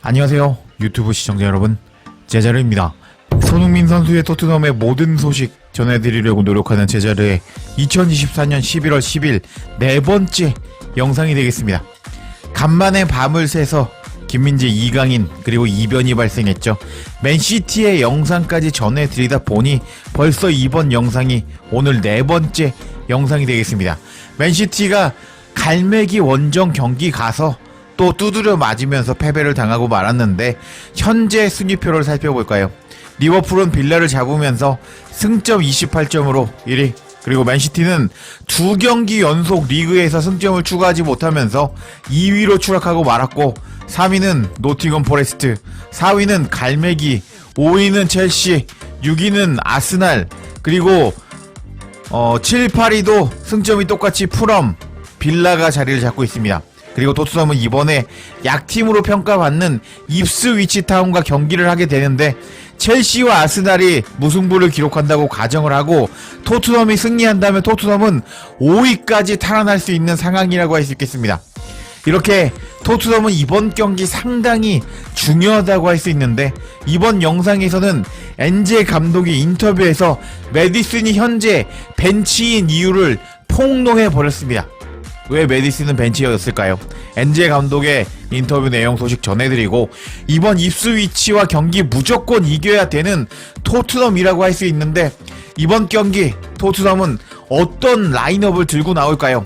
안녕하세요. 유튜브 시청자 여러분. 제자르입니다. 손흥민 선수의 토트넘의 모든 소식 전해드리려고 노력하는 제자르의 2024년 11월 10일 네 번째 영상이 되겠습니다. 간만에 밤을 새서 김민재, 이강인 그리고 이변이 발생했죠. 맨시티의 영상까지 전해드리다 보니 벌써 이번 영상이 오늘 네 번째 영상이 되겠습니다. 맨시티가 갈매기 원정 경기 가서 또 두드려 맞으면서 패배를 당하고 말았는데 현재 순위표를 살펴볼까요? 리버풀은 빌라를 잡으면서 승점 28점으로 1위 그리고 맨시티는 두 경기 연속 리그에서 승점을 추가하지 못하면서 2위로 추락하고 말았고 3위는 노팅엄 포레스트 4위는 갈매기 5위는 첼시 6위는 아스날 그리고 어, 7, 8위도 승점이 똑같이 풀엄 빌라가 자리를 잡고 있습니다. 그리고 토트넘은 이번에 약팀으로 평가받는 입스위치 타운과 경기를 하게 되는데 첼시와 아스날이 무승부를 기록한다고 가정을 하고 토트넘이 승리한다면 토트넘은 5위까지 탈환할 수 있는 상황이라고 할 수 있겠습니다. 이렇게 토트넘은 이번 경기 상당히 중요하다고 할 수 있는데 이번 영상에서는 엔제 감독이 인터뷰에서 메디슨이 현재 벤치인 이유를 폭로해 버렸습니다. 왜 메디슨은 벤치였을까요? 엔제 감독의 인터뷰 내용 소식 전해드리고 이번 입수 위치와 경기 무조건 이겨야 되는 토트넘이라고 할 수 있는데 이번 경기 토트넘은 어떤 라인업을 들고 나올까요?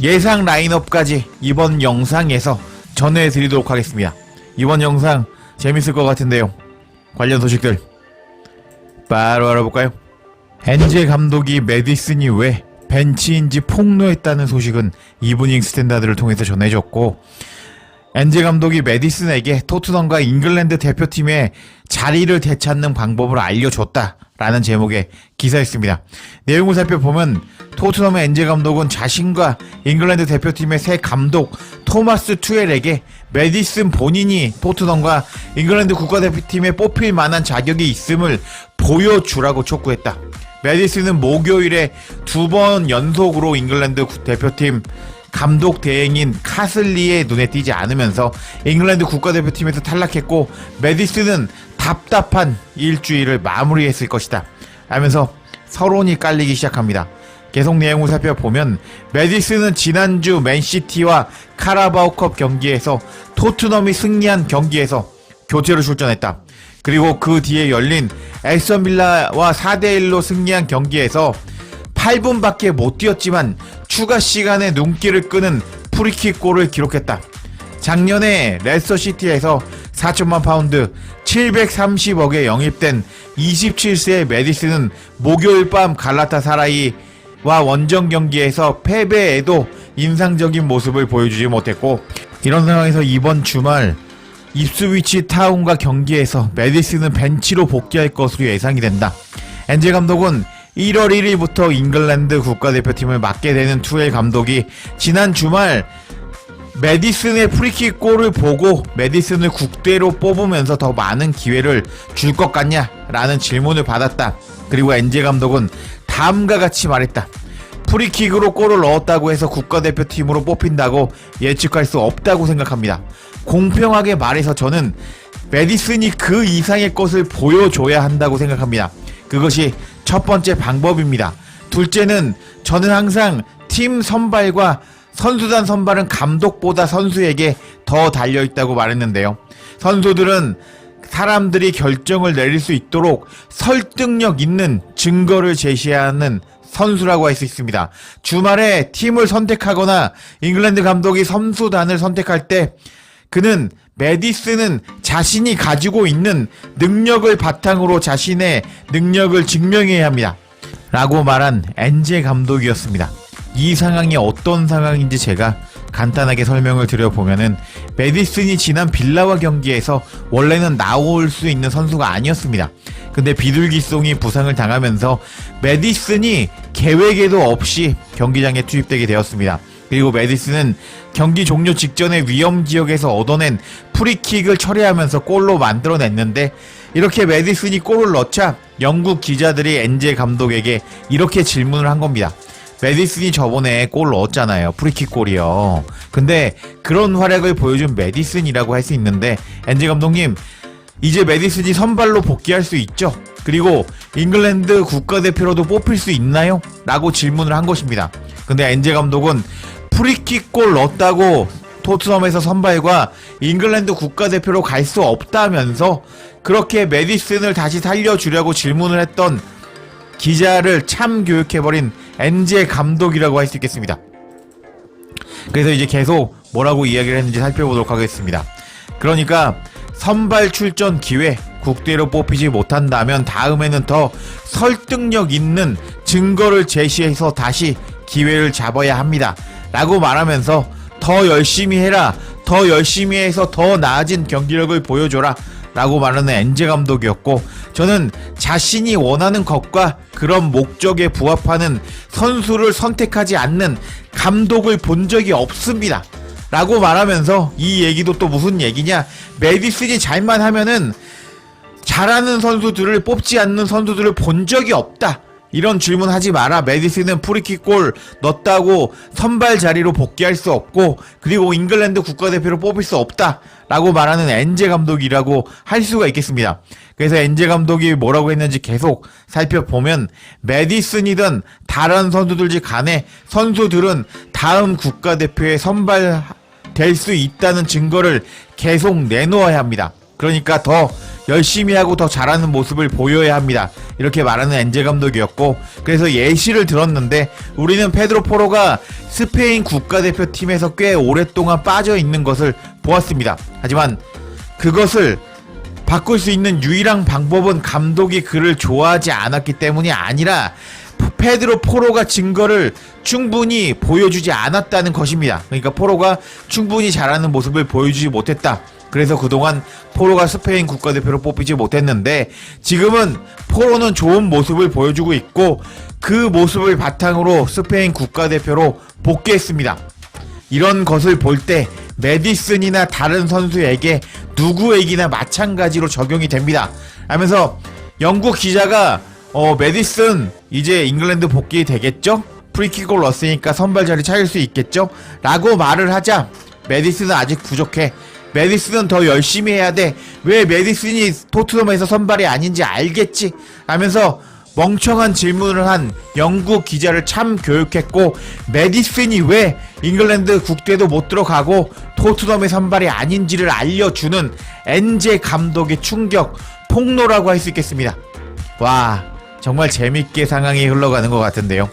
예상 라인업까지 이번 영상에서 전해드리도록 하겠습니다. 이번 영상 재밌을 것 같은데요. 관련 소식들 바로 알아볼까요? 엔제 감독이 메디슨이 왜 벤치인지 폭로했다는 소식은 이브닝 스탠다드를 통해서 전해졌고 엔제 감독이 메디슨에게 토트넘과 잉글랜드 대표팀의 자리를 되찾는 방법을 알려줬다라는 제목의 기사였습니다. 내용을 살펴보면 토트넘의 엔제 감독은 자신과 잉글랜드 대표팀의 새 감독 토마스 투엘에게 메디슨 본인이 토트넘과 잉글랜드 국가대표팀에 뽑힐 만한 자격이 있음을 보여주라고 촉구했다. 메디슨은 목요일에 두 번 연속으로 잉글랜드 구- 대표팀 감독 대행인 카슬리의 눈에 띄지 않으면서 잉글랜드 국가대표팀에서 탈락했고 메디슨은 답답한 일주일을 마무리했을 것이다. 하면서 서론이 깔리기 시작합니다. 계속 내용을 살펴보면 메디슨은 지난주 맨시티와 카라바오컵 경기에서 토트넘이 승리한 경기에서 교체로 출전했다. 그리고 그 뒤에 열린 엑선 빌라와 4대1로 승리한 경기에서 8분밖에 못 뛰었지만 추가 시간에 눈길을 끄는 프리킥 골을 기록했다. 작년에 레스터시티에서 4천만 파운드 730억에 영입된 27세의 메디슨은 목요일 밤 갈라타사라이와 원정 경기에서 패배에도 인상적인 모습을 보여주지 못했고 이런 상황에서 이번 주말 입스위치 타운과 경기에서 메디슨은 벤치로 복귀할 것으로 예상이 된다. 엔젤 감독은 1월 1일부터 잉글랜드 국가대표팀을 맡게 되는 투엘 감독이 지난 주말 메디슨의 프리킥 골을 보고 메디슨을 국대로 뽑으면서 더 많은 기회를 줄 것 같냐? 라는 질문을 받았다. 그리고 엔제 감독은 다음과 같이 말했다. 프리킥으로 골을 넣었다고 해서 국가대표팀으로 뽑힌다고 예측할 수 없다고 생각합니다. 공평하게 말해서 저는 메디슨이 그 이상의 것을 보여줘야 한다고 생각합니다. 그것이 첫 번째 방법입니다. 둘째는 저는 항상 팀 선발과 선수단 선발은 감독보다 선수에게 더 달려있다고 말했는데요. 선수들은 사람들이 결정을 내릴 수 있도록 설득력 있는 증거를 제시하는 선수라고 할 수 있습니다. 주말에 팀을 선택하거나 잉글랜드 감독이 선수단을 선택할 때 그는 메디슨은 자신이 가지고 있는 능력을 바탕으로 자신의 능력을 증명해야 합니다. 라고 말한 엔제 감독이었습니다. 이 상황이 어떤 상황인지 제가 간단하게 설명을 드려보면은 메디슨이 지난 빌라와 경기에서 원래는 나올 수 있는 선수가 아니었습니다. 근데 비둘기송이 부상을 당하면서 메디슨이 계획에도 없이 경기장에 투입되게 되었습니다. 그리고 메디슨은 경기 종료 직전에 위험 지역에서 얻어낸 프리킥을 처리하면서 골로 만들어냈는데 이렇게 메디슨이 골을 넣자 영국 기자들이 엔제 감독에게 이렇게 질문을 한 겁니다. 메디슨이 저번에 골 넣었잖아요. 프리킥 골이요. 근데 그런 활약을 보여준 메디슨이라고 할 수 있는데 엔지 감독님 이제 메디슨이 선발로 복귀할 수 있죠? 그리고 잉글랜드 국가대표로도 뽑힐 수 있나요? 라고 질문을 한 것입니다. 근데 엔제 감독은 프리킥 골 넣었다고 토트넘에서 선발과 잉글랜드 국가대표로 갈 수 없다면서 그렇게 메디슨을 다시 살려주려고 질문을 했던 기자를 참 교육해버린 엔제 감독이라고 할 수 있겠습니다. 그래서 이제 계속 뭐라고 이야기를 했는지 살펴보도록 하겠습니다. 그러니까 선발 출전 기회 국대로 뽑히지 못한다면 다음에는 더 설득력 있는 증거를 제시해서 다시 기회를 잡아야 합니다. 라고 말하면서 더 열심히 해라. 더 열심히 해서 더 나아진 경기력을 보여줘라. 라고 말하는 엔제 감독이었고 저는 자신이 원하는 것과 그런 목적에 부합하는 선수를 선택하지 않는 감독을 본 적이 없습니다. 라고 말하면서 이 얘기도 또 무슨 얘기냐 메디슨이 잘만 하면은 잘하는 선수들을 뽑지 않는 선수들을 본 적이 없다. 이런 질문 하지 마라. 메디슨은 프리킥 골 넣었다고 선발 자리로 복귀할 수 없고 그리고 잉글랜드 국가대표로 뽑힐 수 없다. 라고 말하는 엔제 감독이라고 할 수가 있겠습니다. 그래서 엔제 감독이 뭐라고 했는지 계속 살펴보면 메디슨이든 다른 선수들지 간에 선수들은 다음 국가대표에 선발 될 수 있다는 증거를 계속 내놓아야 합니다. 그러니까 더 열심히 하고 더 잘하는 모습을 보여야 합니다. 이렇게 말하는 엔제 감독이었고 그래서 예시를 들었는데 우리는 페드로 포로가 스페인 국가대표팀에서 꽤 오랫동안 빠져 있는 것을 보았습니다. 하지만 그것을 바꿀 수 있는 유일한 방법은 감독이 그를 좋아하지 않았기 때문이 아니라 페드로 포로가 증거를 충분히 보여주지 않았다는 것입니다. 그러니까 포로가 충분히 잘하는 모습을 보여주지 못했다. 그래서 그동안 포로가 스페인 국가대표로 뽑히지 못했는데 지금은 포로는 좋은 모습을 보여주고 있고 그 모습을 바탕으로 스페인 국가대표로 복귀했습니다. 이런 것을 볼 때 메디슨이나 다른 선수에게 누구에게나 마찬가지로 적용이 됩니다. 하면서 영국 기자가 어 메디슨 이제 잉글랜드 복귀 되겠죠? 프리킥을 넣었으니까 선발 자리 차일 수 있겠죠? 라고 말을 하자 메디슨은 아직 부족해. 메디슨은 더 열심히 해야 돼. 왜 메디슨이 토트넘에서 선발이 아닌지 알겠지? 하면서 멍청한 질문을 한 영국 기자를 참 교육했고 메디슨이 왜 잉글랜드 국대도 못 들어가고 토트넘의 선발이 아닌지를 알려주는 엔제 감독의 충격 폭로라고 할 수 있겠습니다. 와 정말 재밌게 상황이 흘러가는 것 같은데요.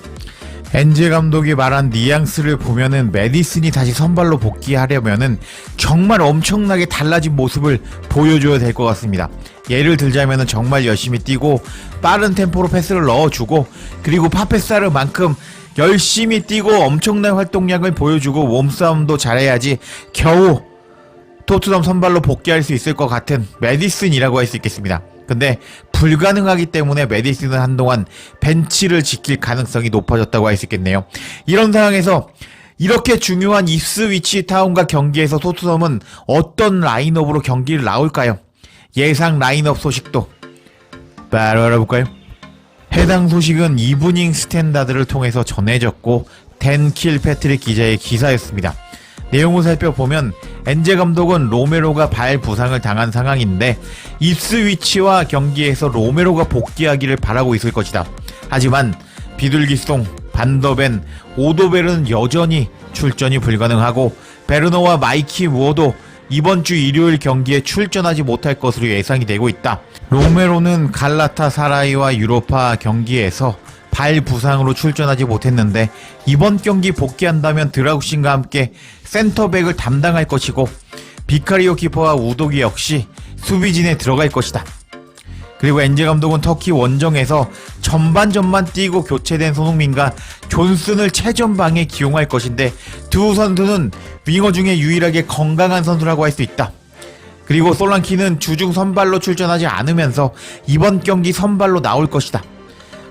엔제 감독이 말한 뉘앙스를 보면은 메디슨이 다시 선발로 복귀하려면은 정말 엄청나게 달라진 모습을 보여줘야 될 것 같습니다. 예를 들자면은 정말 열심히 뛰고 빠른 템포로 패스를 넣어주고 그리고 파페사르만큼 열심히 뛰고 엄청난 활동량을 보여주고 몸싸움도 잘해야지 겨우 토트넘 선발로 복귀할 수 있을 것 같은 메디슨이라고 할 수 있겠습니다. 근데 불가능하기 때문에 메디슨은 한동안 벤치를 지킬 가능성이 높아졌다고 할 수 있겠네요. 이런 상황에서 이렇게 중요한 입스 위치 타운과 경기에서 토트넘은 어떤 라인업으로 경기를 나올까요? 예상 라인업 소식도 바로 알아볼까요? 해당 소식은 이브닝 스탠다드를 통해서 전해졌고 댄킬 패트릭 기자의 기사였습니다. 내용을 살펴보면 엔제 감독은 로메로가 발 부상을 당한 상황인데 입스위치와 경기에서 로메로가 복귀하기를 바라고 있을 것이다. 하지만 비둘기송, 반더벤, 오도벨은 여전히 출전이 불가능하고 베르너와 마이키 무어도 이번 주 일요일 경기에 출전하지 못할 것으로 예상이 되고 있다. 로메로는 갈라타 사라이와 유로파 경기에서 발 부상으로 출전하지 못했는데 이번 경기 복귀한다면 드라구신과 함께 센터백을 담당할 것이고 비카리오 키퍼와 우도기 역시 수비진에 들어갈 것이다. 그리고 엔제 감독은 터키 원정에서 전반전만 뛰고 교체된 손흥민과 존슨을 최전방에 기용할 것인데 두 선수는 윙어 중에 유일하게 건강한 선수라고 할 수 있다. 그리고 솔랑키는 주중 선발로 출전하지 않으면서 이번 경기 선발로 나올 것이다.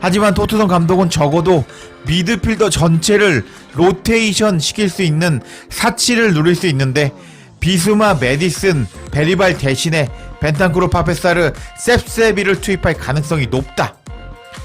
하지만 토트넘 감독은 적어도 미드필더 전체를 로테이션 시킬 수 있는 사치를 누릴 수 있는데 비스마 메디슨 베리발 대신에 벤탄쿠르 파페사르 셉세비를 투입할 가능성이 높다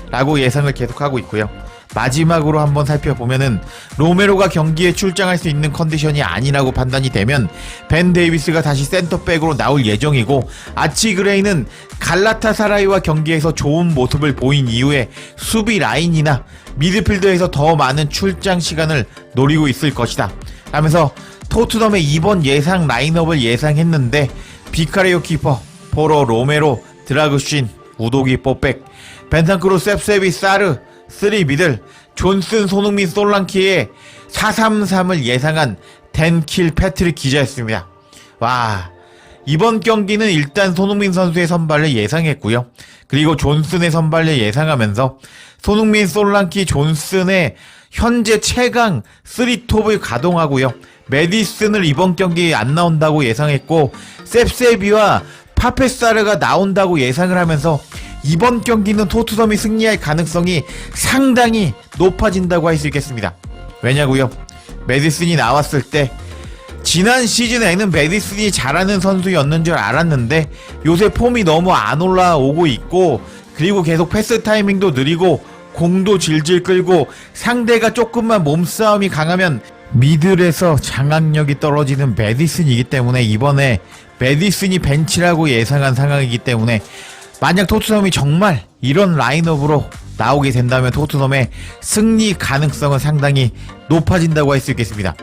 라고 예상을 계속하고 있고요 마지막으로 한번 살펴보면은 로메로가 경기에 출장할 수 있는 컨디션이 아니라고 판단이 되면 벤 데이비스가 다시 센터백으로 나올 예정이고 아치 그레이는 갈라타사라이와 경기에서 좋은 모습을 보인 이후에 수비 라인이나 미드필더에서 더 많은 출장 시간을 노리고 있을 것이다. 하면서 토트넘의 이번 예상 라인업을 예상했는데 비카레오 키퍼, 포로 로메로, 드라그신, 우도기 뽀백, 벤탄크루 셉세비 사르, 쓰리 미들, 존슨 손흥민 솔랑키의 433을 예상한 댄킬 패트릭 기자였습니다. 와, 이번 경기는 일단 손흥민 선수의 선발을 예상했고요. 그리고 존슨의 선발을 예상하면서 손흥민 솔랑키 존슨의 현재 최강 3톱을 가동하고요. 메디슨을 이번 경기에 안 나온다고 예상했고 셉세비와 파페사르가 나온다고 예상을 하면서 이번 경기는 토트넘이 승리할 가능성이 상당히 높아진다고 할 수 있겠습니다. 왜냐고요? 메디슨이 나왔을 때 지난 시즌에는 메디슨이 잘하는 선수였는 줄 알았는데 요새 폼이 너무 안 올라오고 있고 그리고 계속 패스 타이밍도 느리고 공도 질질 끌고 상대가 조금만 몸싸움이 강하면 미들에서 장악력이 떨어지는 메디슨이기 때문에 이번에 메디슨이 벤치라고 예상한 상황이기 때문에 만약 토트넘이 정말 이런 라인업으로 나오게 된다면 토트넘의 승리 가능성은 상당히 높아진다고 할 수 있겠습니다.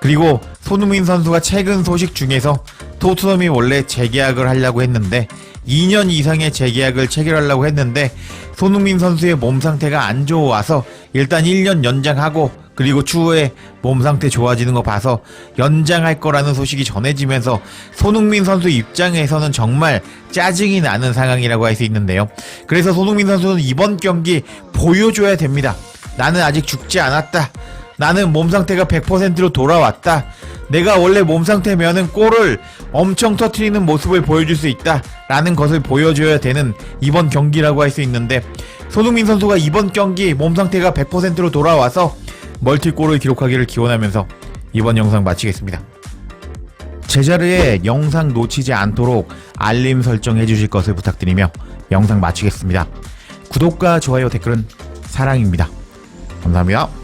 그리고 손흥민 선수가 최근 소식 중에서 토트넘이 원래 재계약을 하려고 했는데 2년 이상의 재계약을 체결하려고 했는데 손흥민 선수의 몸 상태가 안 좋아서 일단 1년 연장하고 그리고 추후에 몸 상태 좋아지는 거 봐서 연장할 거라는 소식이 전해지면서 손흥민 선수 입장에서는 정말 짜증이 나는 상황이라고 할 수 있는데요. 그래서 손흥민 선수는 이번 경기 보여줘야 됩니다. 나는 아직 죽지 않았다. 나는 몸 상태가 100%로 돌아왔다. 내가 원래 몸 상태면은 골을 엄청 터트리는 모습을 보여줄 수 있다. 라는 것을 보여줘야 되는 이번 경기라고 할 수 있는데 손흥민 선수가 이번 경기 몸 상태가 100%로 돌아와서 멀티골을 기록하기를 기원하면서 이번 영상 마치겠습니다. 제자리에 영상 놓치지 않도록 알림 설정해 주실 것을 부탁드리며 영상 마치겠습니다. 구독과 좋아요 댓글은 사랑입니다. 감사합니다.